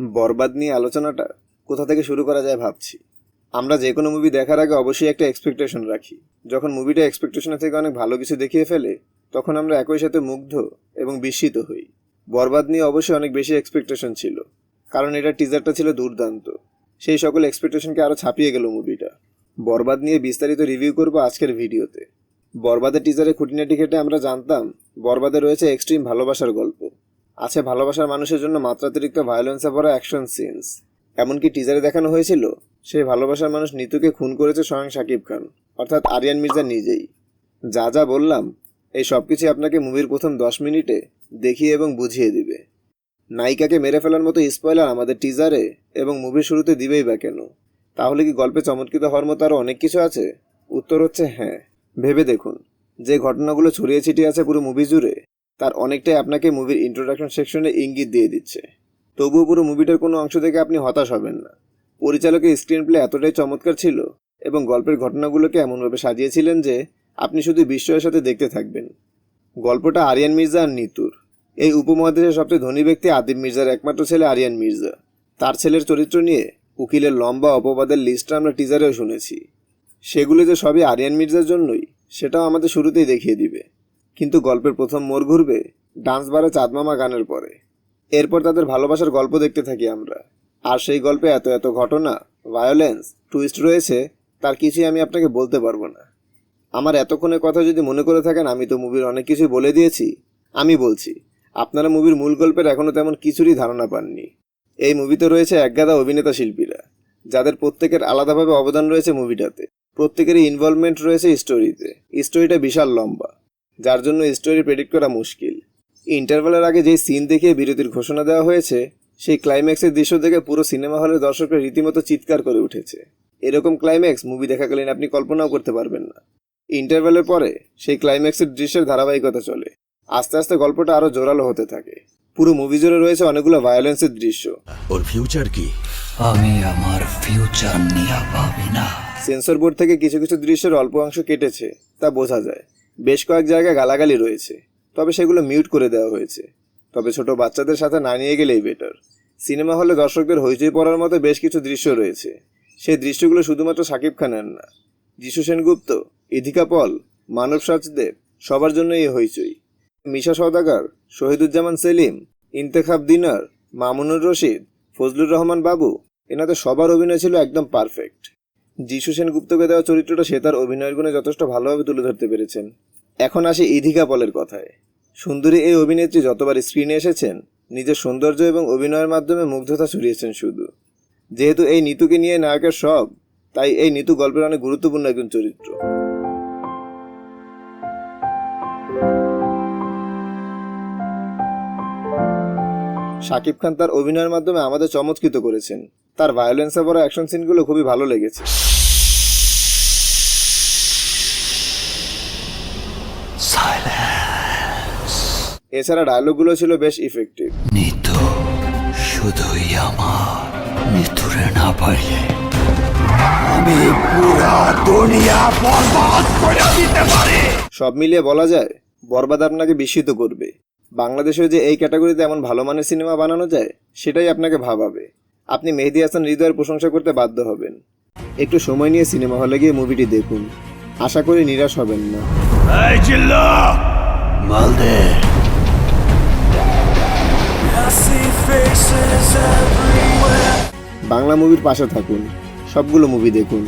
বরবাদ নিয়ে আলোচনাটা কোথা থেকে শুরু করা যায় ভাবছি। আমরা যে কোনো মুভি দেখার আগে অবশ্যই একটা এক্সপেকটেশন রাখি। যখন মুভিটা এক্সপেকটেশনের থেকে অনেক ভালো কিছু দেখিয়ে ফেলে, তখন আমরা একই সাথে মুগ্ধ এবং বিস্মিত হই। বরবাদ নিয়ে অবশ্যই অনেক বেশি এক্সপেকটেশন ছিল, কারণ এটা টিজারটা ছিল দুর্দান্ত। সেই সকল এক্সপেকটেশনকে আরও ছাপিয়ে গেল মুভিটা বরবাদ নিয়ে বিস্তারিত রিভিউ করব আজকের ভিডিওতে। বরবাদের টিজারে খুঁটিনাটি ঘেটে আমরা জানতাম, বরবাদে রয়েছে এক্সট্রিম ভালোবাসার গল্প। আছে ভালোবাসার মানুষের জন্য মাত্রাতিরিক্ত ভায়োলেন্সে ভরা অ্যাকশন সিনস এমনকি টিজারে দেখানো হয়েছিল, সেই ভালোবাসার মানুষ নিতুকে খুন করেছে স্বয়ং শাকিব খান, অর্থাৎ আরিয়ান মির্জা নিজেই। যা যা বললাম, এই সব কিছু আপনাকে মুভির প্রথম দশ মিনিটে দেখিয়ে এবং বুঝিয়ে দিবে। নায়িকাকে মেরে ফেলার মতো স্পয়লার আমাদের টিজারে এবং মুভির শুরুতে দিবেই বা কেন? তাহলে কি গল্পে চমৎকৃত হওয়ার মতো আরও অনেক কিছু আছে? উত্তর হচ্ছে হ্যাঁ। ভেবে দেখুন, যে ঘটনাগুলো ছড়িয়ে ছিটিয়ে আছে পুরো মুভি জুড়ে তার অনেকটাই আপনাকে মুভির ইন্ট্রোডাকশন সেকশনে ইঙ্গিত দিয়ে দিচ্ছে। তবুও পুরো মুভিটার কোনো অংশ থেকে আপনি হতাশ হবেন না। পরিচালকের স্ক্রিন প্লে এতটাই চমৎকার ছিল এবং গল্পের ঘটনাগুলোকে এমনভাবে সাজিয়েছিলেন যে আপনি শুধু বিস্ময়ের সাথে দেখতে থাকবেন। গল্পটা আরিয়ান মির্জা আর নিতুর। এই উপমহাদেশের সবচেয়ে ধনী ব্যক্তি আদিব মির্জার একমাত্র ছেলে আরিয়ান মির্জা। তার ছেলের চরিত্র নিয়ে উকিলের লম্বা অপবাদের লিস্টটা আমরা টিজারেও শুনেছি। সেগুলো যে সবই আরিয়ান মির্জার জন্যই, সেটাও আমাদের শুরুতেই দেখিয়ে দিবে। কিন্তু গল্পের প্রথম মোড় ঘুরবে ডান্স বারে চাঁদমামা গানের পরে। এরপর তাদের ভালোবাসার গল্প দেখতে থাকি আমরা। আর সেই গল্পে এত এত ঘটনা ভায়োলেন্স টুইস্ট রয়েছে, তার কিছুই আমি আপনাকে বলতে পারব না। আমার এতক্ষণের কথা যদি মনে করে থাকেন, আমি তো মুভির অনেক কিছুই বলে দিয়েছি। আমি বলছি, আপনারা মুভির মূল গল্পের এখনও তেমন কিছুরই ধারণা পাননি। এই মুভিতে রয়েছে একগাদা অভিনেতা শিল্পীরা, যাদের প্রত্যেকের আলাদাভাবে অবদান রয়েছে মুভিটাতে। প্রত্যেকেরই ইনভলভমেন্ট রয়েছে স্টোরিতে স্টোরিটা বিশাল লম্বা। যার জন্য স্টোরি প্রেডিক্ট করা মুশকিল। ইন্টারভেলের আগে যেই সিন দেখিয়ে বিরতির ঘোষণা দেওয়া হয়েছে সেই ক্লাইম্যাক্সের দৃশ্য দেখে পুরো সিনেমা হলের দর্শকরা রীতিমতো চিৎকার করে উঠেছে। এরকম ক্লাইম্যাক্স মুভি দেখাকালীন আপনি কল্পনাও করতে পারবেন না। ইন্টারভেলের পরে সেই ক্লাইম্যাক্সের দৃশ্যের ধারাবাহিকতা চলে। আস্তে আস্তে গল্পটা আরও জোরালো হতে থাকে। পুরো মুভি জুড়ে রয়েছে অনেকগুলো ভায়োলেন্সের দৃশ্য। ওর ফিউচার কি? আমি আমার ফিউচার নিয়ে ভাবি না। সেন্সর বোর্ড থেকে কিছু কিছু দৃশ্যের অল্প অংশ কেটেছে তা বোঝা যায়। বেশ কয়েক জায়গায় গালাগালি রয়েছে, তবে সেগুলো মিউট করে দেওয়া হয়েছে। তবে ছোট বাচ্চাদের সাথে না নিয়ে গেলেই বেটার। সিনেমা হলে দর্শকদের হইচই পড়ার মতো বেশ কিছু দৃশ্য রয়েছে। সেই দৃশ্যগুলো শুধুমাত্র সাকিব খানের না। যিশু সেনগুপ্ত, ইধিকা পল, মানব সাজদেব, সবার জন্য এই হইচই। মিশা সওদাগর, শহীদুজ্জামান সেলিম, ইন্তেখাব দিনার, মামুনুর রশিদ, ফজলুর রহমান বাবু, এনাদের সবার অভিনয় ছিল একদম পারফেক্ট যিশু সেনগুপ্তকে দেওয়া চরিত্রটা সে তার অভিনয়ের গুণে যথেষ্ট ভালোভাবে তুলে ধরতে পেরেছেন। এখন আসি ইধিকা পলের কথায়। সুন্দরী এই অভিনেত্রী যতবার স্ক্রিনে এসেছেন, নিজের সৌন্দর্য এবং অভিনয়ের মাধ্যমে মুগ্ধতা ছড়িয়েছেন শুধু। যেহেতু এই নিতুকে নিয়ে নায়কের সব তাই এই নিতু গল্পের অনেক গুরুত্বপূর্ণ একজন চরিত্র। শাকিব খান তার অভিনয়ের মাধ্যমে আমাদের চমৎকৃত করেছেন। তার ভায়োলেন্সে ভরা অ্যাকশন সিনগুলো খুবই ভালো লেগেছে। এছাড়া ডায়লগগুলো ছিল বেশ ইফেক্টিভ নিতু শুধুই আমার। নিতুরে না পাইলে আমি পুরা দুনিয়া বরবাদ করে দিতে পারি। সব মিলিয়ে বলা যায় বরবাদ আপনাকে বিস্মিত করবে। বাংলাদেশেও যে এই ক্যাটাগরিতে এমন ভালো মানের সিনেমা বানানো যায় সেটাই আপনাকে ভাবাবে। আপনি মেহেদি হাসান হৃদয়ের প্রশংসা করতে বাধ্য হবেন। একটু সময় নিয়ে সিনেমা হলে গিয়ে মুভিটি দেখুন। আশা করি নিরাশ হবেন না। বাংলা মুভির পাশে থাকুন। সবগুলো মুভি দেখুন।